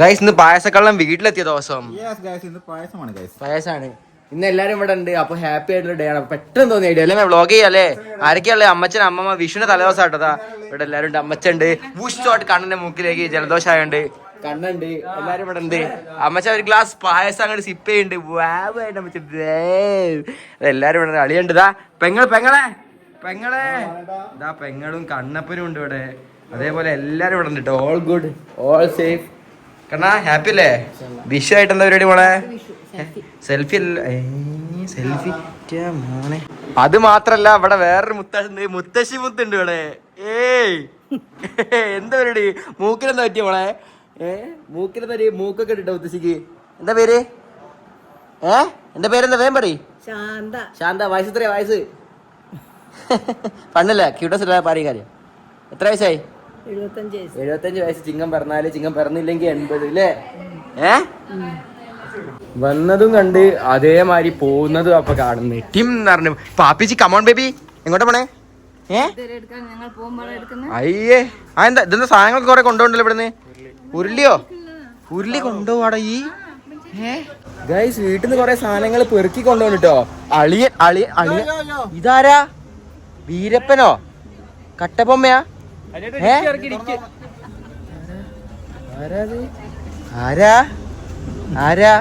Guys ഇന്ന് പായസക്കള്ളം വീട്ടിലെത്തിയ ദിവസം. പായസാണ്. ഇന്ന് എല്ലാരും ഇവിടെ ഉണ്ട്. അപ്പൊ ഹാപ്പി ആയിട്ടുള്ള ഡേ ആണ്. പെട്ടെന്ന് തോന്നിയ ഡേ അല്ലേ? വ്ളോഗ് ചെയ്യാല്ലേ? ആരൊക്കെയല്ലേ അമ്മച്ചൻ അമ്മമ്മ വിഷുവിന്റെ തലേദിവസം ആട്ടതാ ഇവിടെ എല്ലാരും ഉണ്ട്. അമ്മച്ചുണ്ട് ബൂസ്റ്റോട്ട് കണ്ണന്റെ മൂക്കിലേക്ക് ജലദോഷമായുണ്ട്. കണ്ണുണ്ട്. എല്ലാരും ഇവിടെ ഉണ്ട്. അമ്മച്ച ഒരു ഗ്ലാസ് പായസം അങ്ങോട്ട് സിപ്പ് ചെയ്യുന്നുണ്ട് അമ്മച്ച എല്ലാരും ഇവിടെ. അളിയുണ്ട്. ഇതാ പെങ്ങൾ പെങ്ങളെ പെങ്ങളെ. ഇതാ പെങ്ങളും കണ്ണപ്പനും ഉണ്ട് ഇവിടെ. അതേപോലെ എല്ലാരും ഇവിടെ ഉണ്ട്. ഓൾ ഗുഡ് ഓൾ സേഫ് കണ്ണാ ഹാപ്പി അല്ലേ? വിഷു ആയിട്ട് എന്താ പരിപാടി മോളെ? സെൽഫി. സെൽഫി മോനെ. അത് മാത്രല്ല ഇവിടെ വേറൊരു മുത്തശ്ശി മുത്തശ്ശി മുത്തുണ്ട് ഇവിടെ. ഏയ് എന്താ പരിപാടി? മൂക്കിലെന്താ പറ്റിയ മോളെ? ഏ മൂക്കിലെന്താ ഒരു മൂക്കൊക്കെ ഇട്ടോ മുത്തശ്ശിക്ക്? എന്താ പേര്? ഏ എന്റെ പേരെന്താ? വേം പറ ശാന്ത. ശാന്ത വയസ്സ് എത്രയാ വയസ്സ്? പണ്ടല്ല ക്യൂട്ടസ് പാടി കാര്യം. എത്ര വയസ്സായി? എഴുപത്തഞ്ച് വയസ്സ്. ചിങ്ങം പിറന്നാൽ ചിങ്ങം പിറന്നില്ലെങ്കിൽ എൺപത് അല്ലേ ഏ? വന്നതും കണ്ട് അതേമാതിരി പോകുന്നതും അപ്പൊ കാണുന്നു. ടിം എന്ന് പറഞ്ഞു. പാപ്പിച്ചി കമോൺ ബേബി എങ്ങോട്ടാ പോണേ? ഏ? അയ്യേ. ആ എന്താ ഇതെന്താ സാധനങ്ങളൊക്കെ കുറെ കൊണ്ടുപോകണ്ടല്ലോ ഇവിടുന്ന്? ഉരുളിയോ? ഉരുളി കൊണ്ടുപോവാടാ ഈ. ഗൈസ് വീട്ടിൽ നിന്ന് കുറെ സാധനങ്ങൾ പെറുക്കി കൊണ്ടുപോകണിട്ടോ അളിയൻ അളിയ അളിയ ഇതാരാ? വീരപ്പനോ? കട്ടപ്പൊമ്മയാ? ആരാ? ആരാ?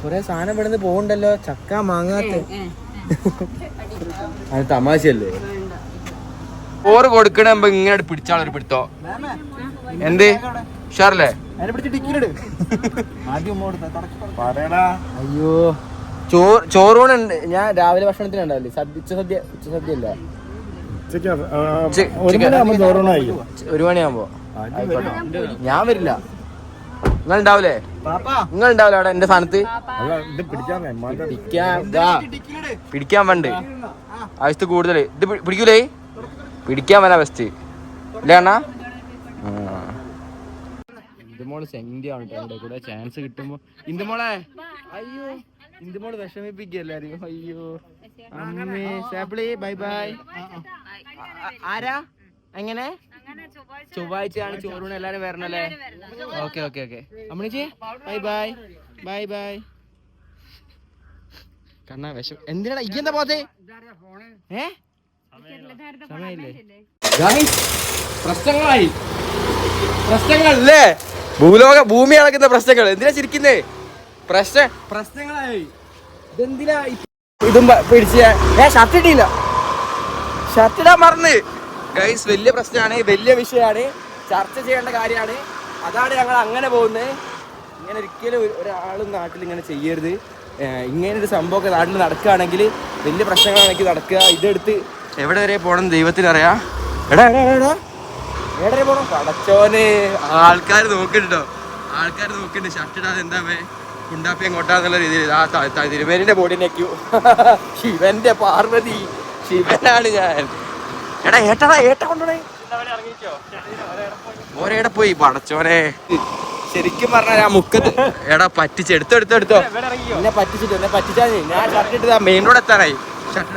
കൊറേ സാധനം ഇവിടുന്ന് പോകണ്ടല്ലോ ചക്ക മാങ്ങാത്ത. അത് തമാശയല്ലേ? ഓറ് കൊടുക്കണമ്പോ ഇങ്ങനെ പിടിച്ചാളൊരു പിടുത്തോ? എന്ത്? ഉഷാറല്ലേ? അതിനെ പിടിച്ച് ടിക്കിലിട് ആദ്യം പറയടാ. അയ്യോ. ചോറ് ചോറൂണുണ്ട് ഞാൻ രാവിലെ ഭക്ഷണത്തിനുണ്ടാവില്ലേ സദ്യ ഉച്ച സദ്യ ഉച്ച സദ്യ അല്ല ഒരു മണിയാകുമ്പോ. ഞാൻ വരില്ല. നിങ്ങൾ ഉണ്ടാവില്ലേ നിങ്ങൾ ഉണ്ടാവില്ല അവിടെ എന്റെ സ്ഥാനത്ത്? പിടിക്കാൻ പിടിക്കാൻ ദാ, പിടിക്കാൻ വേണ്ട. ആവശ്യത്ത് കൂടുതൽ ഇത് പിടിക്കൂലേ? പിടിക്കാൻ വേണ്ട ബെസ്റ്റ് ഇല്ല അണ്ണാ? ഇന്ദുമോൾ സെന്റ് ആണ് കേട്ടോ. കൂടെ ചാൻസ് കിട്ടുമ്പോ. ഇന്ദുമോളെ. അയ്യോ. ഇന്ദുമോൾ വിഷമിപ്പിക്കുക എല്ലാരും അയ്യോ. അമ്മേ സാപ്പിളി ബൈ ബൈ. ആരാ? എങ്ങനെ? ചൊവ്വാഴ്ചയാണ് ചോറൂണ് എല്ലാരും വരണല്ലേ? Okay okay okay. അമ്മണിച്ചി bye by. Bye bye. കണ്ണാ വിഷം എന്തിനാ ഈ എന്താ പോത്തെ ഏ? സമയമില്ലേ. പ്രശ്നങ്ങളായി. പ്രശ്നങ്ങളല്ലേ? ഭൂലോക ഭൂമി അളക്കുന്ന പ്രശ്നങ്ങൾ എന്തിനാ ചിരിക്കുന്നേ? പ്രശ്ന പ്രശ്നങ്ങളായി. ഇതെന്തിനാ ഇതും പിടിച്ച ഞാൻ ഷർട്ട് ഇട്ടില്ല. ഷർട്ട് ഇടാൻ മറന്ന്. ഗൈസ് വലിയ പ്രശ്നമാണ് വലിയ വിഷയമാണ്. ചർച്ച ചെയ്യേണ്ട കാര്യമാണ്. അതാണ് ഞങ്ങൾ അങ്ങനെ പോകുന്നത്. ഇങ്ങനെ ഒരിക്കലും ഒരു- ഒരാളും നാട്ടിൽ ഇങ്ങനെ ചെയ്യരുത്. ഇങ്ങനെ ഒരു സംഭവമൊക്കെ നാട്ടിൽ നടക്കുകയാണെങ്കിൽ വലിയ പ്രശ്നങ്ങളാണെങ്കിൽ നടക്കുക. ഇതെടുത്ത് എവിടെ വരെ പോകണം ദൈവത്തിന് അറിയാം? എടാ എടാ എടാ, എടാ. എവിടെ വരെ പോകണം പടച്ചോന്. ആൾക്കാർ നോക്കുന്നുണ്ടോ? ആൾക്കാർ നോക്കുന്നുണ്ട്. ഷർട്ട് ഇടാതെ എന്താ വേ ഉണ്ടാപ്പി എങ്ങോട്ടാന്നുള്ള രീതിയിൽ ആ തിരുമേനിന്റെ ബോഡി നെക്കു ശിവന്റെ പാർവതി. ശിവനാണ് ഞാൻ. എടാ ഏട്ടടാ ഏട്ട കൊണ്ടോണേ ഓരേടെ പോയി? പടച്ചോനെ. ശരിക്കും പറഞ്ഞാൽ ആ മുക്കത്ത്. എടാ പറ്റിച്ച് എടുത്തോ എടുത്തോ എടുത്തോ. എന്നെ പറ്റിച്ചിട്ട് എന്നെ പറ്റിച്ചാ. ഞാൻ ഷർട്ട് ഇട്ട് മെയിൻ റോഡ് എത്താനായി ഷർട്ട്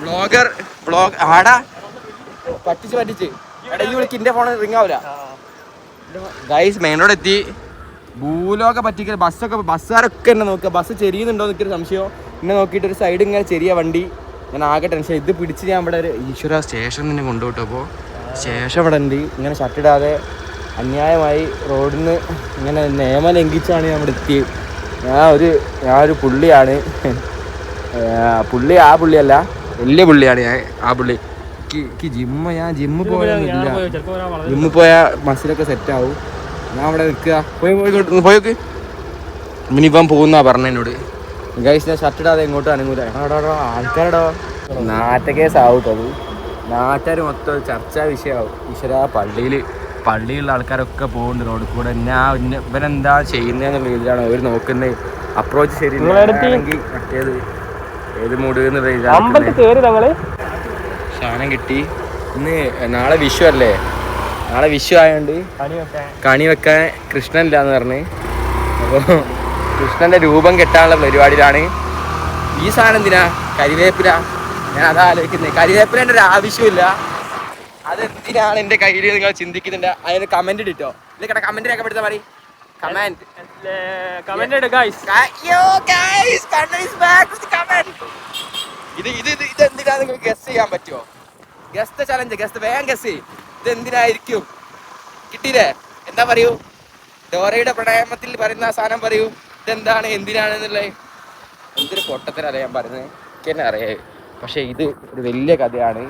ബ്ലോഗർ ബ്ലോഗ് ആടാ. പറ്റിച്ച് പറ്റിച്ച്. എടാ ഈ വിളിക്ക് എന്റെ ഫോൺ റിങ് ആവൂല. ഗൈസ് മെയിൻ റോഡ് എത്തി. ഭൂലോക പറ്റിക്കൽ ബസ്സൊക്കെ ബസ്സുകാരൊക്കെ എന്നെ നോക്കുക. ബസ് ചെരിയുന്നുണ്ടോ എന്നൊക്കെ ഒരു സംശയം? എന്നെ നോക്കിയിട്ട് ഒരു സൈഡ് ഇങ്ങനെ ചെറിയ വണ്ടി. ഞാൻ ആകെ ടെൻഷൻ ഇത് പിടിച്ച് ഞാൻ ഇവിടെ ഒരു ഈശ്വര സ്റ്റേഷൻ തന്നെ കൊണ്ടുപോട്ടോ ശേഷം സ്റ്റേഷൻ ഇവിടെ ഉണ്ട്. ഇങ്ങനെ ഷട്ടിടാതെ അന്യായമായി റോഡിൽ നിന്ന് ഇങ്ങനെ നിയമം ലംഘിച്ചാണ് ഞാൻ ഇവിടെ എത്തിയത്. ഞാൻ ഒരു ഞാൻ ഒരു പുള്ളിയാണ്. പുള്ളി ആ പുള്ളിയല്ല. വലിയ പുള്ളിയാണ് ഞാൻ ആ പുള്ളി. ജിമ്മ് ഞാൻ ജിമ്മ് പോയാൽ ജിമ്മിൽ പോയാൽ മസിലൊക്കെ സെറ്റ് ആവും. ഞാൻ അവിടെ നിൽക്കുക. പോയി പോയി ഇങ്ങോട്ട് പോയോക്ക് ഇനിയിപ്പം പോകുന്ന പറഞ്ഞ എന്നോട്. ഗൈസ് ഞാൻ ഷർട്ട് ഇടാതെ എങ്ങോട്ടും അനങ്ങൂല. ആൾക്കാരടോ എടാ, ആവട്ടോ അത് നാട്ടുകാർ മൊത്തം ചർച്ചാ വിഷയമാവും. ഈശ്വര പള്ളിയിൽ പള്ളിയിലുള്ള ആൾക്കാരൊക്കെ പോകുന്നുണ്ട്. റോഡിൽ കൂടെ ഞാൻ ഇവരെന്താ ഇവനെന്താ ചെയ്യുന്നതെന്നുള്ള രീതിയിലാണ് അവർ നോക്കുന്നത്. അപ്രോച്ച് ശരി മറ്റേത് ഏത് മൂട് എന്നുള്ള രീതിയിലാണ് സാധനം കിട്ടി. ഇന്ന് നാളെ വിഷു അല്ലേ? നാളെ വിഷു ആയതുകൊണ്ട് കണി വെക്കാൻ. കൃഷ്ണൻ എന്ന് പറഞ്ഞ്. അപ്പോൾ കൃഷ്ണന്റെ രൂപം കെട്ടാനുള്ള പരിപാടിയിലാണ്. ഈ സാധനം എന്തിനാ? കരിവേപ്പില. ഞാൻ അതാ ആലോചിക്കുന്നത് കരിവേപ്പിലേന്റെ ഒരു ആവശ്യമില്ല. അതെന്തിനാണ് എന്റെ കയ്യിൽ നിങ്ങൾ ചിന്തിക്കുന്നുണ്ട്? അതിന് കമന്റ് ഇട്ടോ ഇല്ല കമന്റ് രേഖപ്പെടുത്താൻ മതി. കമന്റ് ഇത് ഇത് ഇത് ഇത് എന്തിനാ നിങ്ങൾക്ക് ഗസ് ചെയ്യാൻ പറ്റുമോ ഗസ്റ്റ് ചലഞ്ച് ഗസ്റ്റ് വേഗം ഗസ് ചെയ്യും. ഇത് എന്തിനായിരിക്കും കിട്ടിയില്ലേ? എന്താ പറയൂ? ഡോറയുടെ പ്രണയമത്തിൽ പറയുന്ന ആ സാധനം പറയൂ. ഇതെന്താണ്? എന്തിനാണെന്നുള്ളത്? എന്തൊരു പൊട്ടത്തിനല്ല ഞാൻ പറയുന്നത്? എനിക്ക് തന്നെ അറിയാം. പക്ഷെ ഇത് ഒരു വലിയ കഥയാണ്.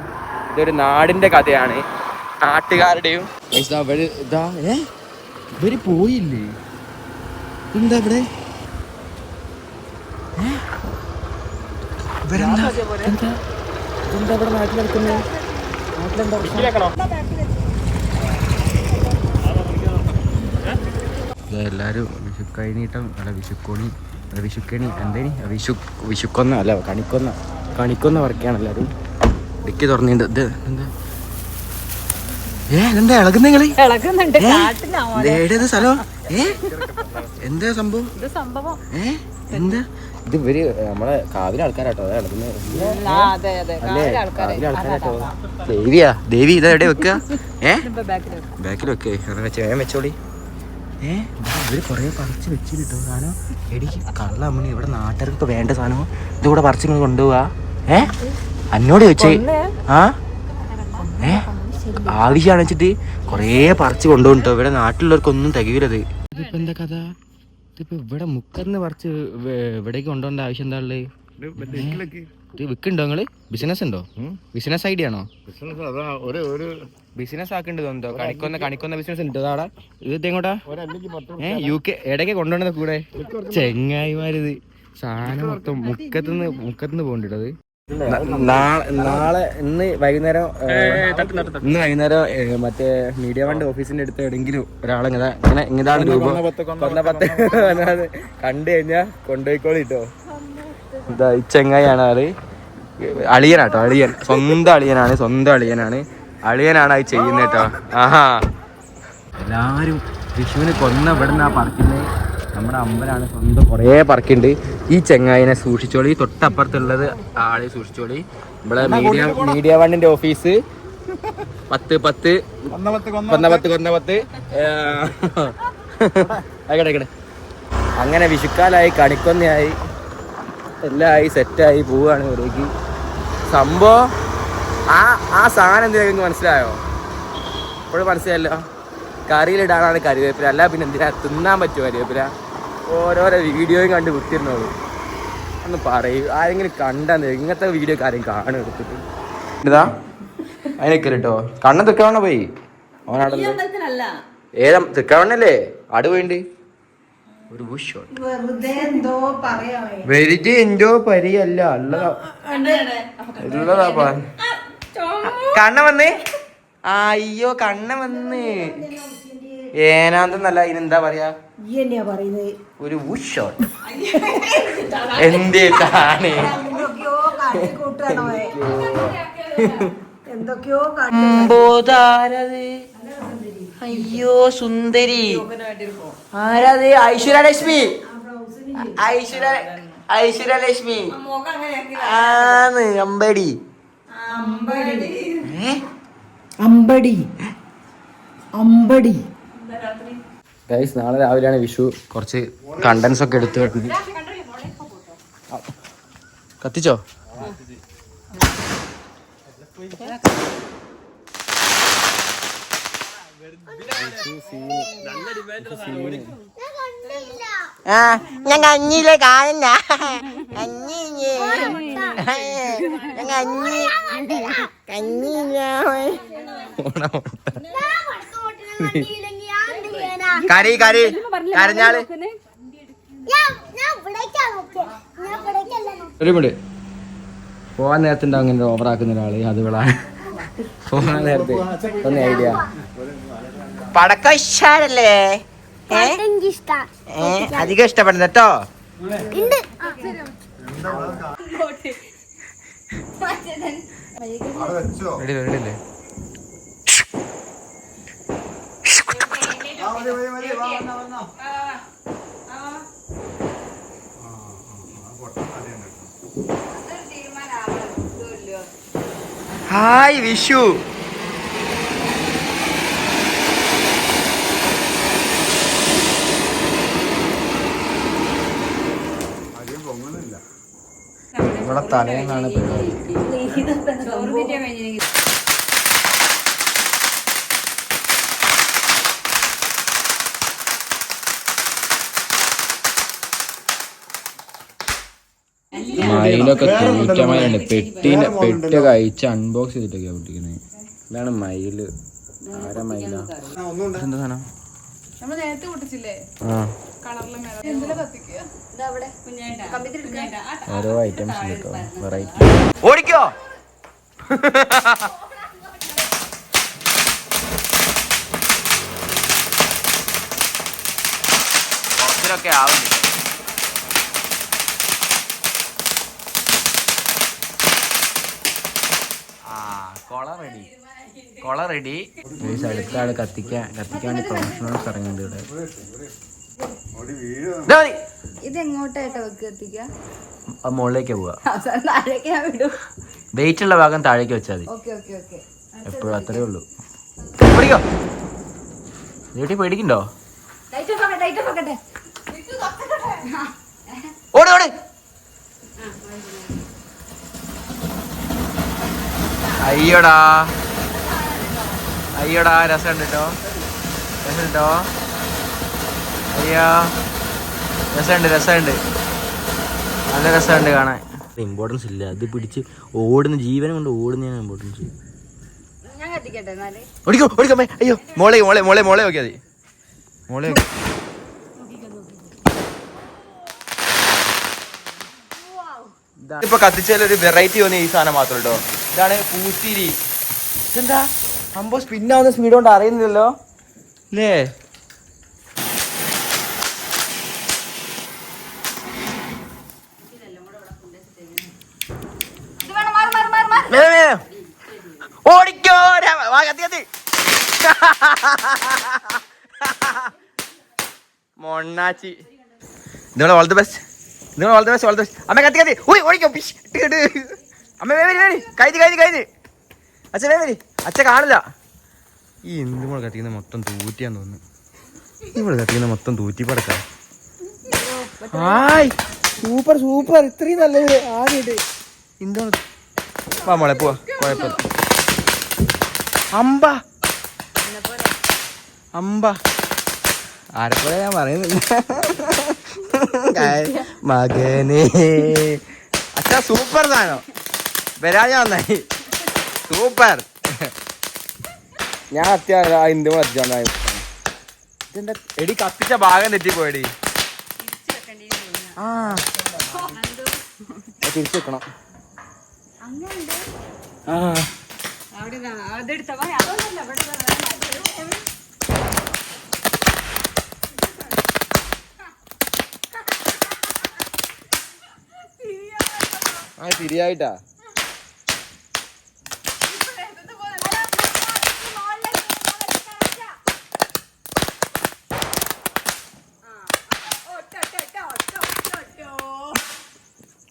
ഇതൊരു നാടിന്റെ കഥയാണ്. നാട്ടുകാരുടെയും ഇതാ ഇവർ ഇതാ ഏ? ഇവർ പോയില്ലേ? എന്താ ഇവിടെ? ഇവരെന്താ? എന്താ ഇതെന്താ? ഇവിടെ നാട്ടിൽ നടക്കുന്നത് നാട്ടിലെന്താ എല്ലാവരും വിഷുക്കൈനീട്ടം അല്ല വിഷുക്കോണി അല്ല വിഷുക്കണി എന്തേനി? വിഷു വിഷുക്കൊന്ന അല്ല കണിക്കൊന്ന. കണിക്കൊന്ന വർക്കാണ് എല്ലാവരും ഇടുക്കി തുറന്നിട്ടുണ്ട് ഇത് എന്താ? ഏ എന്താ ഇളകുന്ന സ്ഥലം ഏ? എന്താ സംഭവം? ഏ? എന്താ? ഇത് ഇവർ നമ്മളെ കാവിലെ ആൾക്കാരാട്ടോ അതാ ഇളകുന്നത് ദേവിയാ? ദേവി ഇതാ എവിടെ വെക്കുക ഏ ബാക്കിൽ വെക്കേ. വെച്ചോളി. ഇവർ കൊറേ പറിച്ച് വെച്ച് കിട്ടും സാധനം എടി കള്ള അമ്മണി ഇവിടെ നാട്ടുകാർക്ക് ഇപ്പൊ വേണ്ട സാധനം. ഇതിവിടെ പറിച്ചു പറിച്ച് ഇങ്ങ് കൊണ്ടുപോവാ. ഏ? അന്നോട് ചോദിച്ചേ. ആ? ഏ? ആവശ്യമാണ് വെച്ചിട്ട് കൊറേ പറിച്ച് കൊണ്ടുപോട്ടോ ഇവിടെ നാട്ടിലുള്ളവർക്കൊന്നും തികയില്ലത് ഇതിപ്പോ എന്താ കഥ? ഇതിപ്പോ ഇവിടെ മുക്കന്ന് പറിച്ച് ഇവിടേക്ക് കൊണ്ടുപോകേണ്ട ആവശ്യം എന്താ ഉള്ളത് ഇത് വിൽക്കുണ്ടോ നിങ്ങൾ? ബിസിനസ് ഉണ്ടോ ബിസിനസ് ഐഡിയ ആണോ? അതാ ഒരു ഒരു ബിസിനസ് ആക്കേണ്ടത് എന്തോ കണിക്കൊന്ന കണിക്കൊന്ന ബിസിനസ് ഉണ്ട് അതാടാ ഇത് എങ്ങോട്ടാ? ഏ യു കെ ഇടയ്ക്ക് കൊണ്ടുവന്നത് കൂടെ. ചെങ്ങായിമാരിത്. സാധനം മൊത്തം മുക്കത്തുനിന്ന് മുക്കത്തുനിന്ന് പോകണ്ടിട്ടത് നാളെ നാളെ ഇന്ന് വൈകുന്നേരം ഇന്ന് വൈകുന്നേരം മറ്റേ മീഡിയ വണ്ടി ഓഫീസിന്റെ അടുത്ത് എവിടെയെങ്കിലും ഒരാളെ ഇങ്ങനെ ഇങ്ങനെ ഇങ്ങനെയാണ് രൂപം. കൊന്ന പത്ത്, കണ്ടു കഴിഞ്ഞാ കൊണ്ടുപോയിക്കോളി കേട്ടോ ഇതാ ഈ ചെങ്ങായിയാണ് അത് അളിയനാട്ടോ അളിയൻ. സ്വന്തം അളിയനാണ് സ്വന്തം അളിയനാണ്. അളിയനാണ് അത് ചെയ്യുന്നത് കേട്ടോ. ആഹാ. എല്ലാരും വിഷുവിന് കൊന്ന ഇവിടുന്ന് ആ പറക്കുന്നത് നമ്മുടെ അമ്പലാണ് സ്വന്തം കുറേ പറക്കുണ്ട് ഈ ചെങ്ങായിനെ സൂക്ഷിച്ചോളി. തൊട്ടപ്പുറത്തുള്ളത് ആളെ സൂക്ഷിച്ചോളി. നമ്മളെ മീഡിയ മീഡിയ വണ്ണിന്റെ ഓഫീസ്. പത്ത് പത്ത്. കൊന്ന പത്ത് കൊന്ന പത്ത്. ആയിക്കട്ടെ അങ്ങനെ വിഷുക്കാലായി കണിക്കൊന്നയായി എല്ലാം ആയി സെറ്റായി പോവാണ് ഇവിടേക്ക്. സംഭവം ആ ആ സാധനം എന്തിനാ നിങ്ങൾക്ക് മനസ്സിലായോ? ഇപ്പോഴും മനസ്സിലായല്ലോ. കറിയിലിടാനാണ് കറിവേപ്പില. അല്ല പിന്നെ എന്തിനാ തിന്നാൻ പറ്റുമോ കറിവേപ്പില? ഓരോരോ വീഡിയോയും കണ്ട് വിട്ടിരുന്നോളൂ. ഒന്ന് പറയൂ. ആരെങ്കിലും കണ്ടെന്ന് ഇങ്ങനത്തെ വീഡിയോ കാര്യം കാണും എടുത്തിട്ട്? ഇതാ. അതിനെ കേട്ടോ കണ്ണ തൃക്കാവണ പോയി? അവനാണല്ലോ അല്ല ഏതാ? തൃക്കാവണല്ലേ ആട് പോയിണ്ട്. ഒരു വെറുതെ എന്തോ പറയാ വെറുതെ എന്തോ പരിയല്ല. ഉള്ളതാ ഉള്ളതാ പ. കണ്ണ വന്നേ. അയ്യോ കണ്ണ വന്ന്. ഏനാന്തെന്നല്ല ഇതിനെന്താ പറയാ? ഒരു ഷോട്ട് എന്തേ താനേ എന്തൊക്കെയോ കാട്ടിക്കൂട്ടാണോ എന്തൊക്കെയോ അമ്പോതാരത്. അയ്യോ സുന്ദരി. ആരാത്? ഐശ്വര്യലക്ഷ്മി ഐശ്വര്യ ഐശ്വര്യലക്ഷ്മി ആന്ന് അമ്പടി. ഏ? അമ്പടി. അമ്പടി. ഗൈസ് നാളെ രാവിലെയാണ് വിഷു. കുറച്ച് കണ്ടൻസ് ഒക്കെ എടുത്തു കത്തിച്ചോ? ആ ഞാൻ കഞ്ഞിയിലെ കാണുന്ന. കഞ്ഞി ഞാൻ കഞ്ഞി. കഞ്ഞി കരി കരി കരഞ്ഞാൾ ഒരു മിനിറ്റ്. പോവാൻ നേരത്തുണ്ടാവും അങ്ങനെ ഓവറാക്കുന്ന ഒരാൾ അത് വിളാണ് പോവാൻ നേരത്തെ. ഒന്ന് ഐഡിയ. പടക്കം ഇഷ്ടല്ലേ അധികം ഇഷ്ടപ്പെടുന്നു കേട്ടോ? അവിടെ വെച്ചോ റെഡി റെഡി അല്ലേ ആ, മതി, മതി, മതി, വാ, വന്നോ, വന്നോ. ഹായ് വിഷു ഇവിടെ തലേന്നാണ് പരിപാടി മയിലൊക്കെ തീറ്റമയിലുണ്ട് പെട്ടിന്റെ പെട്ടി കഴിച്ച് അൺബോക്സ് ചെയ്തിട്ടൊക്കെയാ പൊട്ടിക്കുന്നത് ഇതാണ് മയിൽ. ആരാ മയില? എന്താ സാധനം? നമ്മൾ നേരത്തെ പൊട്ടിച്ചില്ലേ? കളറിലും കളറിലെ കത്തി ഓരോ ഐറ്റംസ് കേട്ടോ വെറൈറ്റി. ഓടിക്കോ. കുറച്ചിലൊക്കെ ആവുന്നില്ല ആ കൊള റെഡി. കൊള റെഡി. അടുത്ത ആൾ കത്തിക്കാൻ കത്തിക്കാൻ പ്രൊഫഷണൽസ് ഇറങ്ങുന്നുണ്ട് ഇവിടെ. ഇത് എങ്ങോട്ടായിട്ടാ വെക്ക് കത്തിക്കുക ആ മുകളിലേക്ക് പോവാ. താഴേക്ക് ഞാൻ വിടും. വെയിറ്റ് ഉള്ള ഭാഗം താഴേക്ക് വെച്ചാൽ മതി. എപ്പോഴും അത്രേ ഉള്ളൂ. പേടിക്കോ. വീട്ടിൽ പേടിക്കണ്ടോ? ഓടി ഓടി. അയ്യോടാ. അയ്യോടാ രസമുണ്ട് കേട്ടോ രസമുണ്ട് അയ്യോ. രസമുണ്ട് രസമുണ്ട്. നല്ല രസമുണ്ട് കാണാൻ. ഇമ്പോർട്ടൻസ് ഇല്ല. അത് പിടിച്ച് ഓടുന്ന ജീവനം കൊണ്ട് ഓടുന്നതിനാണ് ഇമ്പോർട്ടൻസ് ഓടിക്കോ ഓടിക്കോ അമ്മേ. അയ്യോ മോളെ മോളെ മോളെ മോളെ നോക്കിയാ മതി. മോളെ. ഇപ്പൊ കത്തിച്ചാൽ ഒരു വെറൈറ്റി തോന്നിയ ഈ സാധനം മാത്രം കേട്ടോ ഇതാണ് പൂത്തിരി. എന്താ സംഭവം സ്പിന്നാവുന്ന സ്പീഡ് കൊണ്ട് അറിയുന്നില്ലല്ലോ. അല്ലേ ഇത് വേണം മാറി മാറി മാറി മാറി വേഗം, വേഗം. ഓടിക്കോ രാമ. വാ, കത്തി കത്തി മൊണ്ണാച്ചി. നിങ്ങളെ ഓൾ ദി ബെസ്റ്റ് നിങ്ങൾ all the best all the best അമ്മ കത്തി കത്തി. ഓയ് ഓടിക്കോ. പിഷ് ഇട്ട്. അമ്മ വേവരി വേവരി കഴിഞ്ഞ് കഴിഞ്ഞ് കഴിഞ്ഞ് അച്ഛ വേവരി അച്ഛ കാണില്ല. ഈ എന്തുമ്പോൾ കത്തിക്കുന്ന മൊത്തം തൂറ്റിയാന്ന് തോന്നുന്നു. ഇവിടെ കത്തിക്കുന്ന മൊത്തം തൂറ്റി പടക്കാം ഹായ്. Super super. ഇത്രയും നല്ലത് ആദ്യമായിട്ട്. എന്താണ് വാ മോളെ പോവാ. കുഴപ്പമില്ല അമ്പ. അമ്പ. ആരെപ്പോലെ ഞാൻ പറയുന്നില്ല. മകനെ. അച്ഛാ സൂപ്പർ താനോ വരാൻ ഞാൻ നന്നായി സൂപ്പർ. ഞാൻ അത്യാവശ്യം ഇന്ത്യ അത്യാവശ്യം ഇതെന്താ? എടി കത്തിച്ച ഭാഗം തെറ്റിപ്പോയടി. ആ. തിരിച്ചു വെക്കണം. ആ. അവിടെ ആ ശരിയായിട്ടാ.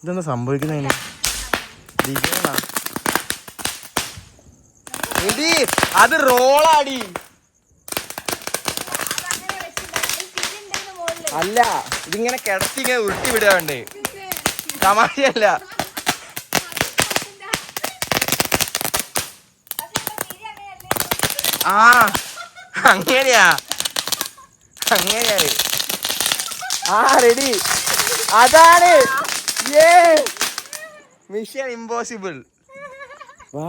ഇതെന്താ സംഭവിക്കുന്നതിന് എടി അത് റോളാടി. അല്ല ഇതിങ്ങനെ കിടത്തി ഇങ്ങനെ ഉരുട്ടി വിടാണ്ട് തമാശയല്ല. ആ അങ്ങനെയാ. അങ്ങനെയായി ആ റെഡി അതാണ്. ഏ മിഷൻ ഇമ്പോസിബിൾ വാ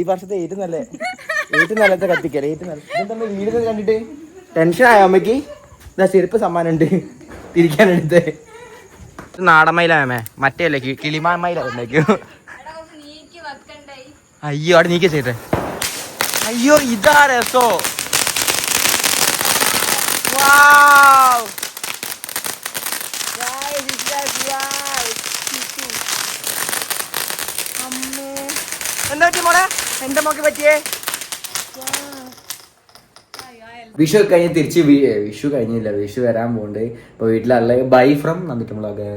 ഈ വർഷത്തെ ഏറ്റവും നല്ല ഏറ്റവും നല്ലത്തെ കത്തിക്കല ഏറ്റവും നല്ല ഇതെന്താ വീട് കണ്ടിട്ട്? ടെൻഷൻ ആയ അമ്മയ്ക്ക്? ഇതാ ചെരുപ്പ് സമ്മാനം ഉണ്ട് തിരിക്കാനെടുത്ത് നാടമയിലാമേ മറ്റേ അല്ലേ കിളിമാമയില ഉണ്ടാക്കിയോ നീക്കി വെക്കണ്ടേ അയ്യോ അവിടെ നീക്കി ചെയ്തേ. അയ്യോ ഇതാ രസോ. Wow! എന്താ മോളെ? എന്റെ മോക്ക് പറ്റിയേ? വിഷു കഴിഞ്ഞ് തിരിച്ച് വിഷു കഴിഞ്ഞില്ല. വിഷു വരാൻ പോകുന്നുണ്ട് ഇപ്പൊ വീട്ടിലുള്ള ബൈ ഫ്രം നന്ദിക്കുമ്പളൊക്കെ